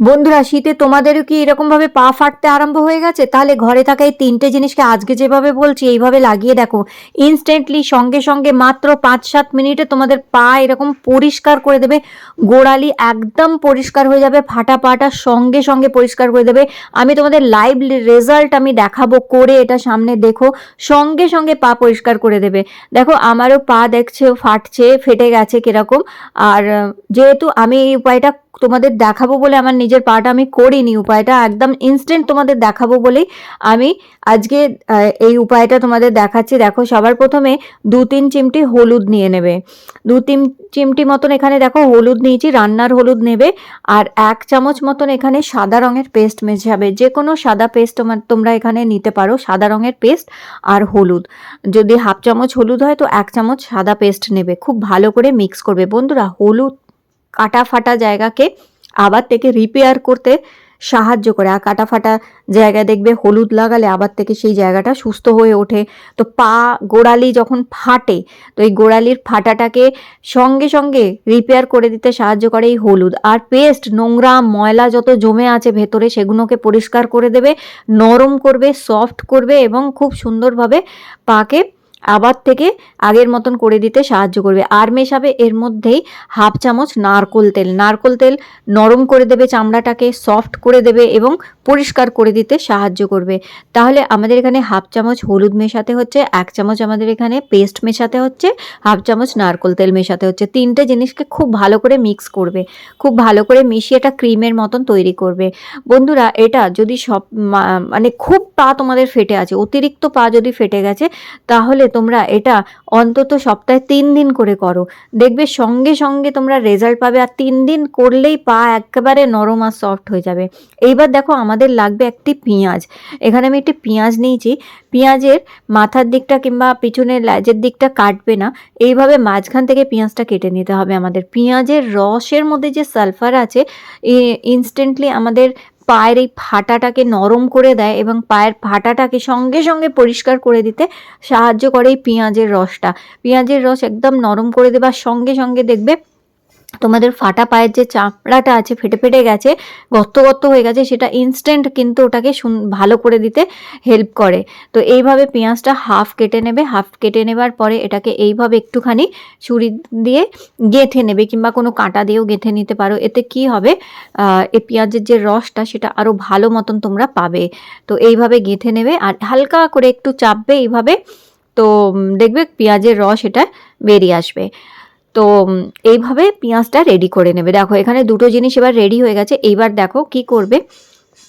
বন্ধুরা, শীতে তোমাদেরও কি এরকমভাবে পা ফাটতে আরম্ভ হয়ে গেছে? তাহলে ঘরে থাকা এই তিনটে জিনিসকে আজকে যেভাবে বলছি, এইভাবে লাগিয়ে দেখো। ইনস্ট্যান্টলি সঙ্গে সঙ্গে মাত্র পাঁচ সাত মিনিটে তোমাদের পা এরকম পরিষ্কার করে দেবে। গোড়ালি একদম পরিষ্কার হয়ে যাবে, ফাটা পাটা সঙ্গে সঙ্গে পরিষ্কার করে দেবে। আমি তোমাদের লাইভ রেজাল্ট আমি দেখাবো, করে এটা সামনে দেখো, সঙ্গে সঙ্গে পা পরিষ্কার করে দেবে। দেখো, আমারও পা দেখছে, ফাটছে, ফেটে গেছে কীরকম। আর যেহেতু আমি এই উপায়টা তোমাদের দেখাবো বলে আমার নিজের পাটা আমি করিনি। উপায়টা একদম ইনস্ট্যান্ট তোমাদের দেখাবো বলেই আমি আজকে এই উপায়টা তোমাদের দেখাচ্ছি। দেখো, সবার প্রথমে দু তিন চিমটি হলুদ নিয়ে নেবে। দু তিন চিমটি মতন এখানে দেখো হলুদ নিয়েছি, রান্নার হলুদ নেবে আর এক চামচ মতন এখানে সাদা রঙের পেস্ট মেশাবে যে কোনো সাদা পেস্ট তোমার তোমরা এখানে নিতে পারো, সাদা রঙের পেস্ট আর হলুদ। যদি হাফ চামচ হলুদ হয় তো এক চামচ সাদা পেস্ট নেবে। খুব ভালো করে মিক্স করবে। বন্ধুরা, হলুদ কাটা ফাটা জায়গাকে আবার থেকে রিপেয়ার করতে সাহায্য করে। আর কাটা ফাটা জায়গায় দেখবে হলুদ লাগালে আবার থেকে সেই জায়গাটা সুস্থ হয়ে ওঠে। তো পা গোড়ালি যখন ফাটে, তো এই গোড়ালির ফাটাটাকে সঙ্গে সঙ্গে রিপেয়ার করে দিতে সাহায্য করে এই হলুদ। আর পেস্ট নোংরা, ময়লা যত জমে আছে ভেতরে সেগুলোকে পরিষ্কার করে দেবে, নরম করবে সফট করবে এবং খুব সুন্দরভাবে পাকে আবার থেকে আগের মতন করে দিতে সাহায্য করবে। আর মেশাবে এর মধ্যেই হাফ চামচ নারকোল তেল। নারকোল তেল নরম করে দেবে চামড়াটাকে, সফট করে দেবে এবং পরিষ্কার করে দিতে সাহায্য করবে। তাহলে আমাদের এখানে হাফ চামচ হলুদ মেশাতে হচ্ছে, এক চামচ আমাদের এখানে পেস্ট মেশাতে হচ্ছে, হাফ চামচ নারকোল তেল মেশাতে হচ্ছে। তিনটে জিনিসকে খুব ভালো করে মিক্স করবে। খুব ভালো করে মিশিয়ে এটা ক্রিমের মতন তৈরি করবে। বন্ধুরা, এটা যদি সব মানে খুব পা তোমাদের ফেটে আছে, অতিরিক্ত পা যদি ফেটে গেছে, তাহলে তোমরা এটা অন্তত সপ্তাহে তিন দিন করে করো। দেখবে সঙ্গে সঙ্গে তোমরা রেজাল্ট পাবে আর তিন দিন করলেই পা একেবারে নরম আর সফট হয়ে যাবে। এইবার দেখো আমাদের লাগবে একটি পেঁয়াজ। এখানে আমি একটি পেঁয়াজ নিয়েছি। পেঁয়াজের মাথার দিকটা কিংবা পিছনের ল্যাজের দিকটা কাটবে না। এইভাবে মাঝখান থেকে পেঁয়াজটা কেটে নিতে হবে আমাদের। পেঁয়াজের রসের মধ্যে যে সালফার আছে ইনস্ট্যান্টলি আমাদের পায়ের এই ফাটাটাকে নরম করে দেয় এবং পায়ের ফাটাটাকে সঙ্গে সঙ্গে পরিষ্কার করে দিতে সাহায্য করে এই পেঁয়াজের রসটা। পেঁয়াজের রস একদম নরম করে দেবার সঙ্গে সঙ্গে দেখবে তোমাদের ফাটা পায়ের যে চামড়াটা আছে ফেটে ফেটে গেছে গর্ত গর্ত হয়ে গেছে, সেটা ইনস্ট্যান্ট কিন্তু ওটাকে ভালো করে দিতে হেল্প করে। তো এইভাবে পেঁয়াজটা হাফ কেটে নেবে হাফ কেটে নেবার পরে এটাকে এইভাবে একটুখানি ছুরি দিয়ে গেঁথে নেবে, কিংবা কোনো কাঁটা দিয়েও গেঁথে নিতে পারো। এতে কি হবে এ পেঁয়াজের যে রসটা, সেটা আরও ভালো মতন তোমরা পাবে। তো এইভাবে গেঁথে নেবে, আর হালকা করে একটু চাপবে এইভাবে, তো দেখবে পেঁয়াজের রস এটা বেরিয়ে আসবে। তো এইভাবে পেঁয়াজটা রেডি করে নেবে। দেখো, এখানে দুটো জিনিস এবার রেডি হয়ে গেছে। এইবার দেখো কি করবে?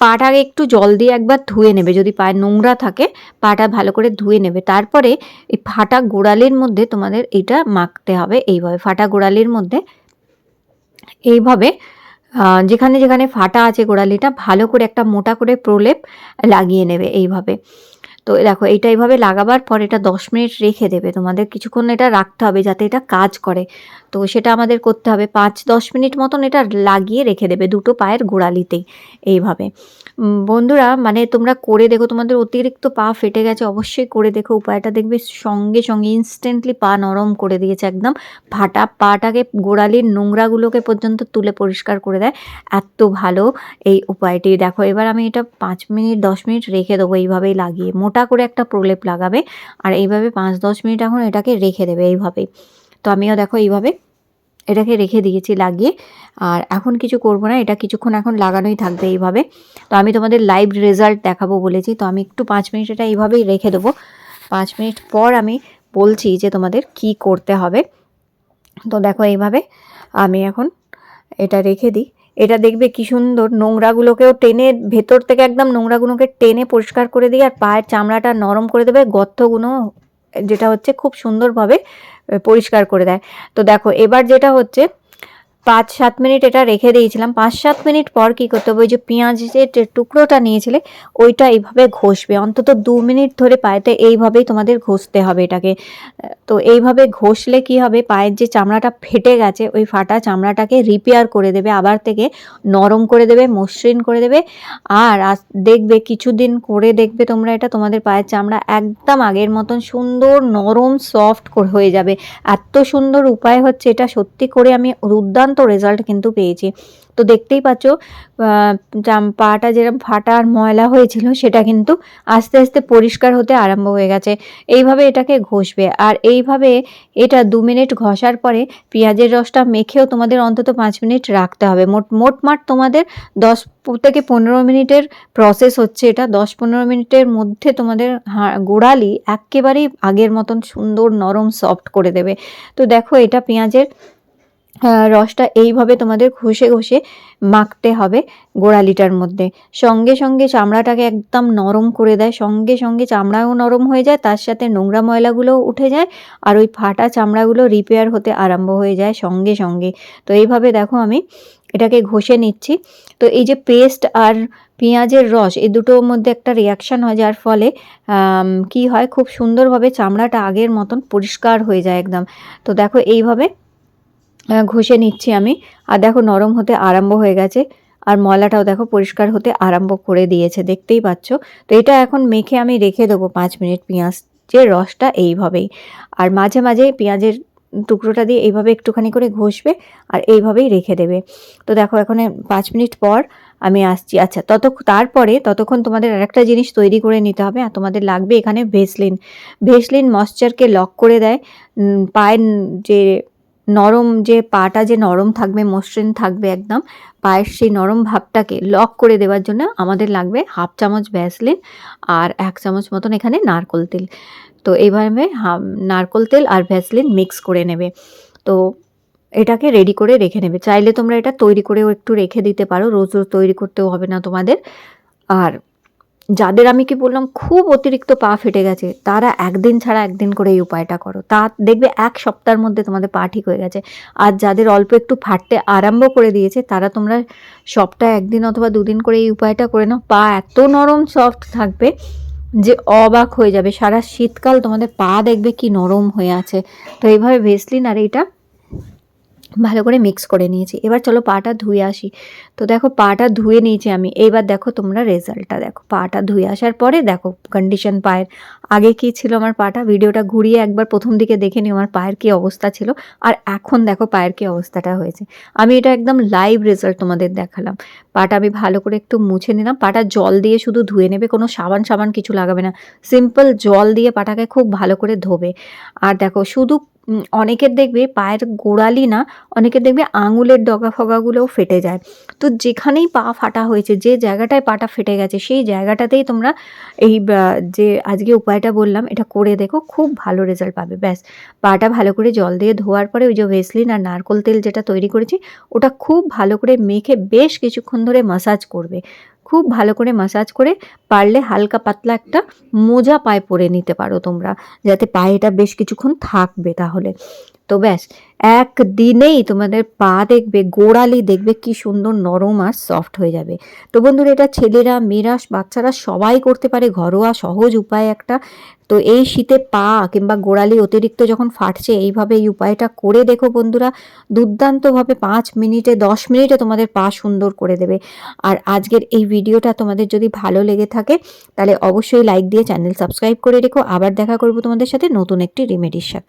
পাটাকে একটু জল দিয়ে একবার ধুয়ে নেবে। যদি পায়ে নোংরা থাকে, পাটা ভালো করে ধুয়ে নেবে। তারপরে এই ফাটা গোড়ালির মধ্যে তোমাদের এটা মাখতে হবে এইভাবে। ফাটা গোড়ালির মধ্যে এইভাবে যেখানে যেখানে ফাটা আছে গোড়ালিটা, ভালো করে একটা মোটা করে প্রলেপ লাগিয়ে নেবে এইভাবে। তো দেখো, এটা এইভাবে লাগাবার পর এটা দশ মিনিট রেখে দেবে। তোমাদের কিছুক্ষণ এটা রাখতে হবে যাতে এটা কাজ করে। তো সেটা আমাদের করতে হবে। পাঁচ দশ মিনিট মতন এটা লাগিয়ে রেখে দেবে দুটো পায়ের গোড়ালিতেই এইভাবে। বন্ধুরা মানে তোমরা করে দেখো, তোমাদের অতিরিক্ত পা ফেটে গেছে, অবশ্যই করে দেখো। উপায়টা দেখবে সঙ্গে সঙ্গে ইনস্ট্যান্টলি পা নরম করে দিয়েছে একদম। ফাটা পাটাকে গোড়ালির নোংরাগুলোকে পর্যন্ত তুলে পরিষ্কার করে দেয়। এত ভালো এই উপায়টি। দেখো, এবার আমি এটা পাঁচ মিনিট, দশ মিনিট রেখে দেবো এইভাবেই লাগিয়ে। মোটা করে একটা প্রলেপ লাগাবে আর এইভাবে পাঁচ দশ মিনিট এখন এটাকে রেখে দেবে এইভাবেই। তো আমিও দেখো এইভাবে এটাকে রেখে দিয়েছি লাগিয়ে। আর এখন কিছু করব না, এটা কিছুক্ষণ এখন লাগানোই থাকবে এইভাবে। তো আমি তোমাদের লাইভ রেজাল্ট দেখাবো বলেছি, তো আমি একটু পাঁচ মিনিট এটা এইভাবেই রেখে দেবো। পাঁচ মিনিট পর আমি বলছি যে তোমাদের কি করতে হবে। তো দেখো এইভাবে আমি এখন এটা রেখে দিই। এটা দেখবে কি সুন্দর, নোংরাগুলোকেও টেনে ভেতর থেকে একদম নোংরাগুলোকে টেনে পরিষ্কার করে দিই, আর পায়ের চামড়াটা নরম করে দেবে, গর্তগুলো যেটা হচ্ছে খুব সুন্দরভাবে পরিষ্কার করে দেয়। তো দেখো এবার যেটা হচ্ছে পাঁচ সাত মিনিট এটা রেখে দিয়েছিলাম। পাঁচ সাত মিনিট পর কি করতে হবে? ওই যে পেঁয়াজ যে টুকরোটা নিয়েছিলে, ওইটা এইভাবে ঘষবে। অন্তত দু মিনিট ধরে পায়েতে এইভাবেই তোমাদের ঘষতে হবে এটাকে। তো এইভাবে ঘষলে কি হবে? পায়ের যে চামড়াটা ফেটে গেছে, ওই ফাটা চামড়াটাকে রিপেয়ার করে দেবে, আবার থেকে নরম করে দেবে, মসৃণ করে দেবে। আর দেখবে, কিছুদিন করে দেখবে তোমরা এটা, তোমাদের পায়ের চামড়া একদম আগের মতন সুন্দর নরম সফট হয়ে যাবে। এত সুন্দর উপায় হচ্ছে এটা, সত্যি করে আমি দুর্দান্ত দুর্দান্ত রেজাল্ট কিন্তু পেয়েছি। তো দেখতেই পাচ্ছ পাটা যেরকম ফাটা আর ময়লা হয়েছিল, সেটা কিন্তু আস্তে আস্তে পরিষ্কার হতে আরম্ভ হয়ে গেছে। এইভাবে এটাকে ঘষবে। আর এইভাবে এটা দু মিনিট ঘষার পরে পেঁয়াজের রসটা মেখেও তোমাদের অন্তত পাঁচ মিনিট রাখতে হবে। মোট মোটমাট তোমাদের দশ থেকে পনেরো মিনিটের প্রসেস হচ্ছে এটা। দশ পনেরো মিনিটের মধ্যে তোমাদের গোড়ালি একেবারেই আগের মতন সুন্দর নরম সফট করে দেবে। তো দেখো এটা পেঁয়াজের রসটা এইভাবে তোমাদের ঘষে ঘষে মাখতে হবে গোড়ালিটার মধ্যে। সঙ্গে সঙ্গে চামড়াটাকে একদম নরম করে দেয়। সঙ্গে সঙ্গে চামড়াও নরম হয়ে যায়, তার সাথে নোংরা ময়লাগুলোও উঠে যায় আর ওই ফাটা চামড়াগুলো রিপেয়ার হতে আরম্ভ হয়ে যায় সঙ্গে সঙ্গে। তো এইভাবে দেখো আমি এটাকে ঘষে নিচ্ছি। তো এই যে পেস্ট আর পেঁয়াজের রস, এই দুটোর মধ্যে একটা রিয়াকশান হয় যার ফলে কি হয়? খুব সুন্দরভাবে চামড়াটা আগের মতন পরিষ্কার হয়ে যায় একদম। তো দেখো এইভাবে ঘষে নিচ্ছি আমি। আর দেখো নরম হতে আরম্ভ হয়ে গেছে। আর ময়লাটাও দেখো পরিষ্কার হতে আরম্ভ করে দিয়েছে, দেখতেই পাচ্ছ। তো এটা এখন মেখে আমি রেখে দেবো পাঁচ মিনিট। পেঁয়াজ যে রসটা এইভাবেই। আর মাঝে মাঝে পেঁয়াজের টুকরোটা দিয়ে এইভাবে একটুখানি করে ঘষবে আর এইভাবেই রেখে দেবে। তো দেখো এখন পাঁচ মিনিট পর আমি আসছি। আচ্ছা তত তারপরে ততক্ষণ তোমাদের আরেকটা জিনিস তৈরি করে নিতে হবে। আর তোমাদের লাগবে এখানে ভেসলিন। ভেসলিন ময়শ্চারকে লক করে দেয়। পায়ের যে নরম যে পাটা যে নরম থাকবে, মসৃণ থাকবে একদম, পায়ের সেই নরম ভাবটাকে লক করে দেওয়ার জন্য আমাদের লাগবে হাফ চামচ ভ্যাসলিন আর এক চামচ মতন এখানে নারকোল তেল। তো এইভাবে নারকোল তেল আর ভ্যাসলিন মিক্স করে নেবে। তো এটাকে রেডি করে রেখে নেবে। চাইলে তোমরা এটা তৈরি করেও একটু রেখে দিতে পারো। রোজ রোজ তৈরি করতেও হবে না তোমাদের। আর যাদের আমি কি বললাম, খুব অতিরিক্ত পা ফেটে গেছে, তারা একদিন ছাড়া একদিন করে এই উপায়টা করো। তা দেখবে এক সপ্তাহের মধ্যে তোমাদের পা ঠিক হয়ে গেছে। আর যাদের অল্প একটু ফাটতে আরম্ভ করে দিয়েছে, তারা তোমরা সপ্তাহে একদিন অথবা দুদিন করে এই উপায়টা করে নাও। পা এত নরম সফট থাকবে যে অবাক হয়ে যাবে। সারা শীতকাল তোমাদের পা দেখবে কি নরম হয়ে আছে। তো এইভাবে ভেসলিন আর এইটা ভালো করে মিক্স করে নিয়েছি। এবার চলো পাটা ধুয়ে আসি। তো দেখো পাটা ধুয়ে নিয়েছি আমি। এইবার দেখো তোমরা রেজাল্টটা দেখো। পাটা ধুয়ে আসার পরে দেখো কন্ডিশন পায়ের। আগে কি ছিল আমার পাটা? ভিডিওটা ঘুরিয়ে একবার প্রথম দিকে দেখে নিই আমার পায়ের কি অবস্থা ছিল। আর এখন দেখো পায়ের কি অবস্থাটা হয়েছে। আমি এটা একদম লাইভ রেজাল্ট তোমাদের দেখালাম। পাটা আমি ভালো করে একটু মুছে নিলাম। পাটা জল দিয়ে শুধু ধুয়ে নেবে, কোনো সাবান সাবান কিছু লাগাবে না। সিম্পল জল দিয়ে পাটাকে খুব ভালো করে ধোবে। আর দেখো শুধু অনেকের দেখবে পায়ের গোড়ালি না, অনেকের দেখবে আঙুলের ডগা ফগাগুলোও ফেটে যায়। তো যেখানেই পা ফাটা হয়েছে, যে জায়গাটায় পাটা ফেটে গেছে, সেই জায়গাটাতেই তোমরা এই যে আজকে উপায়টা বললাম, এটা করে দেখো, খুব ভালো রেজাল্ট পাবে, ব্যাস। পাটা ভালো করে জল দিয়ে ধোয়ার পরে ওই যে ভেসলিন আর নারকোল তেল যেটা তৈরি করেছি, ওটা খুব ভালো করে মেখে বেশ কিছুক্ষণ ধরে মাসাজ করবে। খুব ভালো করে মাসাজ করে পারলে হালকা পাতলা একটা মোজা পায়ে পরে নিতে পারো তোমরা। যাতে পায়েটা বেশ কিছুক্ষণ থাকবে তাহলে। তো ব্যাস, একদিনেই তোমাদের পা দেখবে, গোড়ালি দেখবে কি সুন্দর নরম আর সফট হয়ে যাবে। তো বন্ধুরা, এটা ছেলেরা, মেয়েরা, বাচ্চারা সবাই করতে পারে, ঘরোয়া সহজ উপায় একটা। তো এই শীতে পা কিংবা গোড়ালি অতিরিক্ত যখন ফাটছে, এইভাবে এই উপায়টা করে দেখো বন্ধুরা, দুর্দান্তভাবে পাঁচ মিনিটে, দশ মিনিটে তোমাদের পা সুন্দর করে দেবে। আর আজকের এই ভিডিওটা তোমাদের যদি ভালো লেগে থাকে, তাহলে অবশ্যই লাইক দিয়ে চ্যানেল সাবস্ক্রাইব করে রেখো। আবার দেখা করব তোমাদের সাথে নতুন একটি রেমেডির সাথে।